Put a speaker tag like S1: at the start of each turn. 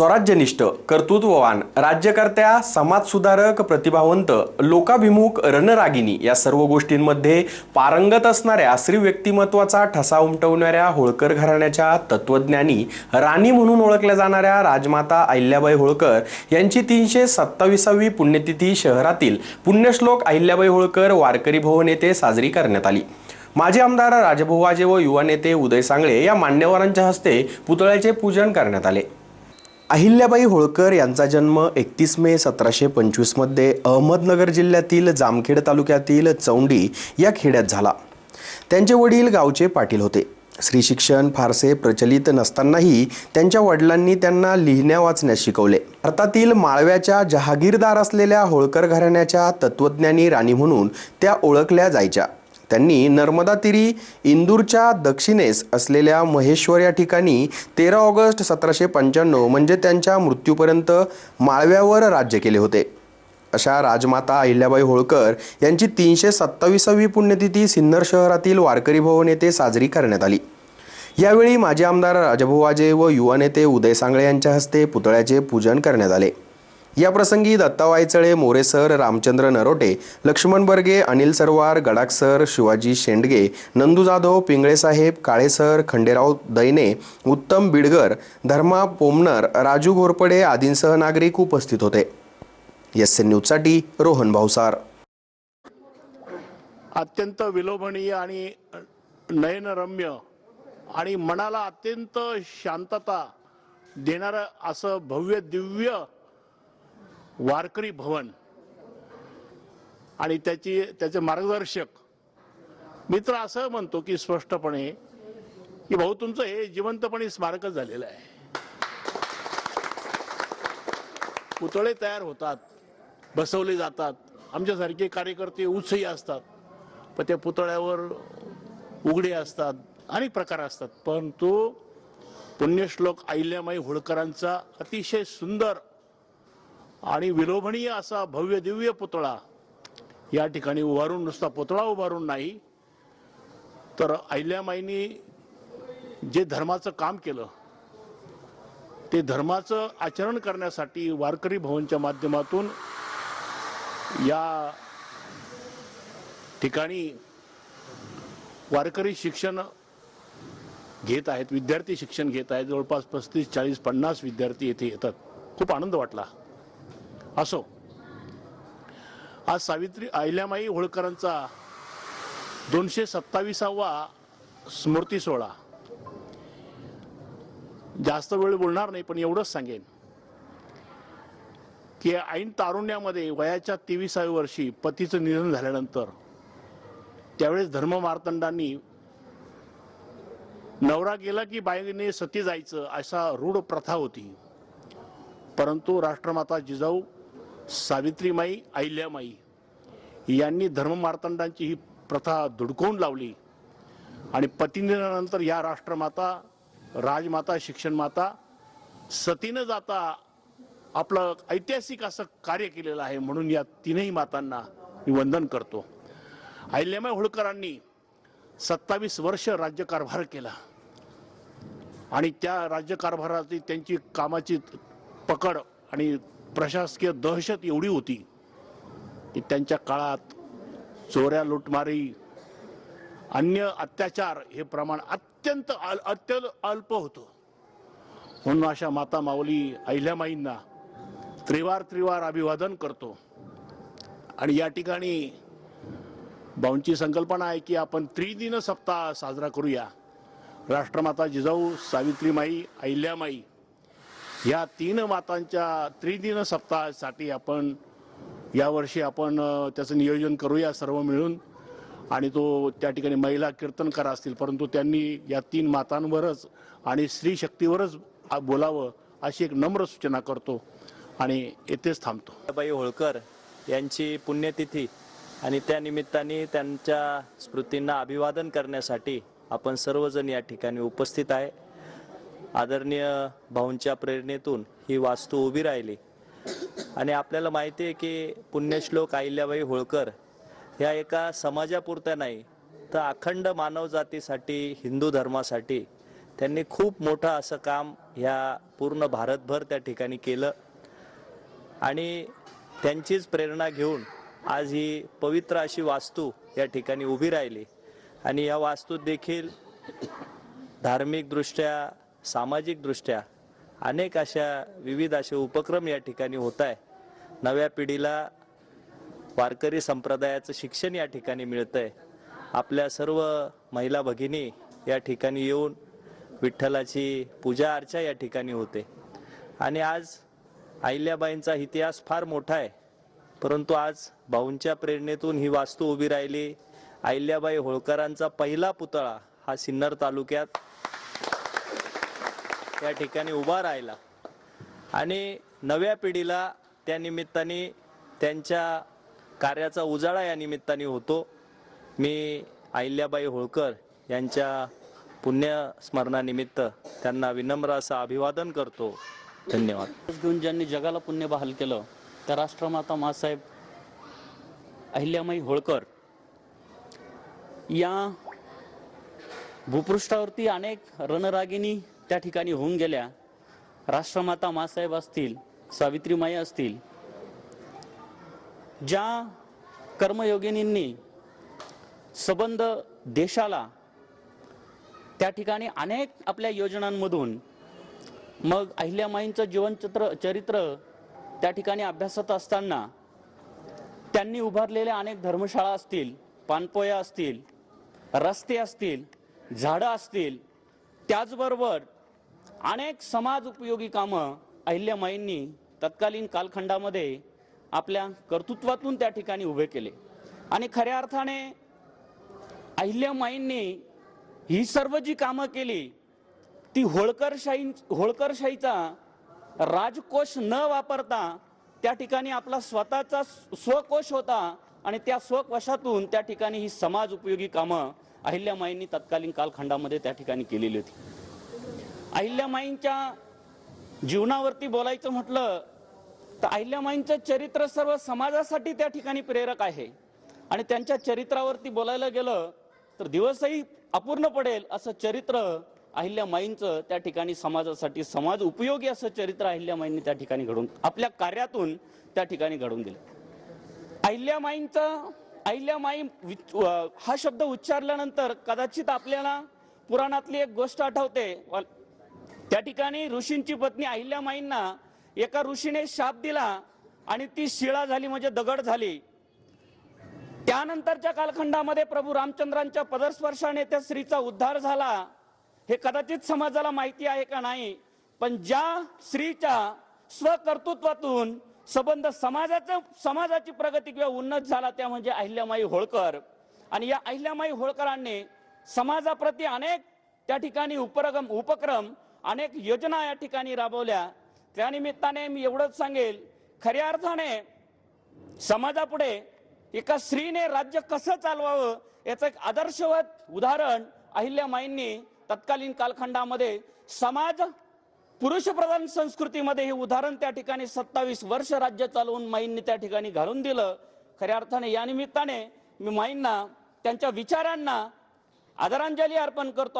S1: स्वराज्यनिष्ठ कर्तृत्ववान राज्यकर्त्या समाजसुधारक प्रतिभावंत लोकाभिमुख रणरागिनी या सर्व गोष्टींमध्ये पारंगत असणाऱ्या स्त्री व्यक्तिमत्वाचा ठसा उमटवणाऱ्या होळकर घराण्याच्या तत्वज्ञानी राणी म्हणून ओळखल्या जाणाऱ्या राजमाता अहिल्याबाई होळकर यांची तीनशे सत्तावीसावी पुण्यतिथी शहरातील पुण्यश्लोक अहिल्याबाई होळकर वारकरी भवन येथे साजरी करण्यात आली. माजी आमदार राजभुवाजे व युवा नेते उदय सांगळे या मान्यवरांच्या हस्ते पुतळ्याचे पूजन करण्यात आले. अहिल्याबाई होळकर यांचा जन्म एकतीस मे सतराशे पंचवीसमध्ये अहमदनगर जिल्ह्यातील जामखेड तालुक्यातील चौंडी या खेड्यात झाला. त्यांचे वडील गावचे पाटील होते. स्त्री शिक्षण फारसे प्रचलित नसतानाही त्यांच्या वडिलांनी त्यांना लिहिण्या वाचण्यास शिकवले. भारतातील माळव्याच्या जहागीरदार असलेल्या होळकर घराण्याच्या तत्वज्ञानी राणी म्हणून त्या ओळखल्या जायच्या. त्यांनी नर्मदातिरी इंदूरच्या दक्षिणेस असलेल्या महेश्वर या ठिकाणी तेरा ऑगस्ट सतराशे पंच्याण्णव म्हणजे त्यांच्या मृत्यूपर्यंत माळव्यावर राज्य केले होते. अशा राजमाता अहिल्याबाई होळकर यांची तीनशे सत्तावीसावी पुण्यतिथी सिन्नर शहरातील वारकरी भवन येथे साजरी करण्यात आली. यावेळी माजी आमदार राजभुवाजे व युवा नेते उदय सांगळे यांच्या हस्ते पुतळ्याचे पूजन करण्यात आले. या प्रसंगी दत्ता वायचळे मोरे सर रामचंद्र नरोटे लक्ष्मण बर्गे अनिल सरवार गडाख सर शिवाजी शेंडगे नंदू जाधव पिंगळे साहेब काळे सर खंडेराव दैने उत्तम बिडगर धर्मा पोमनर राजू घोरपडे आदींसह नागरिक उपस्थित होते. एस एन न्यूजसाठी रोहन भावसार
S2: अत्यंत विलोभनीय आणि नयनरम्य आणि मनाला अत्यंत शांतता देणारं असं भव्य दिव्य वारकरी भवन. आणि त्याची त्याचे मार्गदर्शक. मित्र असं म्हणतो की स्पष्टपणे की भाऊ तुमचं हे जिवंतपणे स्मारकच झालेलं आहे. पुतळे तयार होतात बसवले जातात आमच्यासारखे कार्यकर्ते उत्सही असतात पण त्या पुतळ्यावर उघडे असतात अनेक प्रकार असतात. परंतु पुण्यश्लोक अहिल्यामाई होळकरांचा अतिशय सुंदर आणि विलोभनीय असा भव्य दिव्य पुतळा या ठिकाणी उभारून नुसता पुतळा उभारून नाही तर अहिल्यामाईंनी जे धर्माचं काम केलं ते धर्माचं आचरण करण्यासाठी वारकरी भवनच्या माध्यमातून या ठिकाणी वारकरी शिक्षण घेत आहेत विद्यार्थी शिक्षण घेत आहेत जवळपास पस्तीस चाळीस पन्नास विद्यार्थी येथे येतात. खूप आनंद वाटला. असो. आज सावित्री अहिल्यामाई होळकरांचा दोनशे सत्तावीसावा स्मृती सोहळा. जास्त वेळ बोलणार नाही पण एवढंच सांगेन. की ऐन तारुण्यामध्ये वयाच्या तेविसाव्या वर्षी पतीचं निधन झाल्यानंतर त्यावेळेस धर्म मार्तंडांनी नवरा गेला की बाईने सती जायचं असा रूढ प्रथा होती. परंतु राष्ट्रमाता जिजाऊ सावित्रीमाई अहिल्यामाई यांनी धर्म मार्तंडांची ही प्रथा धुडकवून लावली आणि पतिनिधनानंतर या राष्ट्रमाता राजमाता शिक्षणमाता सतीनं जाता आपलं ऐतिहासिक असं कार्य केलेलं आहे म्हणून या तीनही मातांना मी वंदन करतो. अहिल्यामाई होळकरांनी सत्तावीस वर्ष राज्यकारभार केला आणि त्या राज्यकारभाराची त्यांची कामाची पकड आणि प्रशासकीय दहशत एवढी होती की त्यांच्या काळात चोऱ्या लुटमारी अन्य अत्याचार हे प्रमाण अत्यंत अल अत्यंत अल्प होतं. म्हणून अशा माता माऊली अहिल्यामाईंना त्रिवार त्रिवार अभिवादन करतो. आणि या ठिकाणी भाऊंची संकल्पना आहे की आपण त्रिदिन सप्ताह साजरा करूया. राष्ट्रमाता जिजाऊ सावित्रीमाई अहिल्यामाई या तीन मातांच्या त्रिदिन सप्ताहासाठी आपण यावर्षी आपण त्याचं नियोजन करूया सर्व मिळून. आणि तो त्या ठिकाणी महिला कीर्तनकार असतील परंतु त्यांनी या तीन मातांवरच आणि स्त्री शक्तीवरच बोलावं अशी एक नम्र सूचना करतो आणि येथेच थांबतो.
S3: बाई होळकर यांची पुण्यतिथी आणि त्यानिमित्ताने त्यांच्या स्मृतींना अभिवादन करण्यासाठी आपण सर्वजण या ठिकाणी उपस्थित आहे. आदरणीय भाऊंच्या प्रेरणेतून ही वास्तू उभी राहिली. आणि आपल्याला माहिती आहे की पुण्यश्लोक अहिल्याबाई होळकर ह्या एका समाजापुरत्या नाही तर अखंड मानवजातीसाठी हिंदू धर्मासाठी त्यांनी खूप मोठं असं काम ह्या पूर्ण भारतभर त्या ठिकाणी केलं. आणि त्यांचीच प्रेरणा घेऊन आज ही पवित्र अशी वास्तू या ठिकाणी उभी राहिली. आणि या वास्तूत देखील धार्मिकदृष्ट्या सामाजिकदृष्ट्या अनेक अशा विविध असे उपक्रम या ठिकाणी होत आहे. नव्या पिढीला वारकरी संप्रदायाचं शिक्षण या ठिकाणी मिळतंय. आपल्या सर्व महिला भगिनी या ठिकाणी येऊन विठ्ठलाची पूजा अर्चा या ठिकाणी होते. आणि आज अहिल्याबाईंचा इतिहास फार मोठा आहे. परंतु आज भाऊंच्या प्रेरणेतून ही वास्तू उभी राहिली. अहिल्याबाई होळकरांचा पहिला पुतळा हा सिन्नर तालुक्यात या ठिकाणी उभा राहिला. आणि नव्या पिढीला त्या निमित्ताने त्यांच्या कार्याचा उजाळा या निमित्ताने होतो. मी अहिल्याबाई होळकर यांच्या पुण्यस्मरणानिमित्त त्यांना विनम्र असं अभिवादन करतो. धन्यवाद.
S4: घेऊन ज्यांनी जगाला पुण्य बहाल केलं त्या राष्ट्रमाता मासाहेब अहिल्यामाई होळकर या भूपृष्ठावरती अनेक रणरागिणी त्या ठिकाणी होऊन गेल्या. राष्ट्रमाता मासाहेब असतील सावित्रीमाई असतील ज्या कर्मयोगिनींनी सबंध देशाला त्या ठिकाणी अनेक आपल्या योजनांमधून मग अहिल्यामाईंचं जीवनचित्र चरित्र त्या ठिकाणी अभ्यासत असताना त्यांनी उभारलेल्या अनेक धर्मशाळा असतील पानपोया असतील रस्ते असतील झाडं असतील त्याचबरोबर अनेक समाज उपयोगी कामं अहिल्यामाईंनी तत्कालीन कालखंडामध्ये आपल्या कर्तृत्वातून त्या ठिकाणी उभे केले. आणि खऱ्या अर्थाने अहिल्यामाईंनी ही सर्व जी कामं केली ती होळकरशाही होळकरशाहीचा राजकोष न वापरता त्या ठिकाणी आपला स्वतःचा स्वकोश होता आणि त्या स्वकोशातून त्या ठिकाणी ही समाज उपयोगी कामं अहिल्यामाईंनी तत्कालीन कालखंडामध्ये त्या ठिकाणी केलेली होती. अहिल्यामाईंच्या जीवनावरती बोलायचं म्हटलं तर अहिल्यामाईंचं चरित्र सर्व समाजासाठी त्या ठिकाणी प्रेरक आहे. आणि त्यांच्या चरित्रावरती बोलायला गेलं तर दिवसही अपूर्ण पडेल असं चरित्र अहिल्यामाईंचं त्या ठिकाणी समाजासाठी समाज उपयोगी असं चरित्र अहिल्यामाईंनी त्या ठिकाणी घडून आपल्या कार्यातून त्या ठिकाणी घडून दिलं. अहिल्यामाईंचा अहिल्यामाई विच- हा शब्द उच्चारल्यानंतर कदाचित आपल्याला पुराणातली एक गोष्ट आठवते. त्या ठिकाणी ऋषींची पत्नी अहिल्यामाईंना एका ऋषीने शाप दिला आणि ती शिळा झाली म्हणजे दगड झाली. त्यानंतरच्या कालखंडामध्ये प्रभू रामचंद्रांच्या पदस्पर्शाने त्या स्त्रीचा उद्धार झाला. हे कदाचित समाजाला माहिती आहे का नाही पण ज्या स्त्रीच्या स्वकर्तृत्वातून संबंध समाजाचं समाजाची प्रगती किंवा उन्नत झाला त्या म्हणजे अहिल्यामाई होळकर. आणि या अहिल्यामाई होळकरांनी समाजाप्रती अनेक त्या ठिकाणी उपक्रम उपक्रम अनेक योजना या ठिकाणी राबवल्या. त्यानिमित्ताने मी एवढंच सांगेल खऱ्या अर्थाने समाजापुढे एका स्त्रीने राज्य कसं चालवावं याचं एक आदर्शवत उदाहरण अहिल्यामाईंनी तत्कालीन कालखंडामध्ये समाज पुरुषप्रधान संस्कृतीमध्ये हे उदाहरण त्या ठिकाणी सत्तावीस वर्ष राज्य चालवून माईंनी त्या ठिकाणी घालून दिलं. खऱ्या अर्थाने या निमित्ताने मी माईंना त्यांच्या विचारांना आदरांजली अर्पण करतो.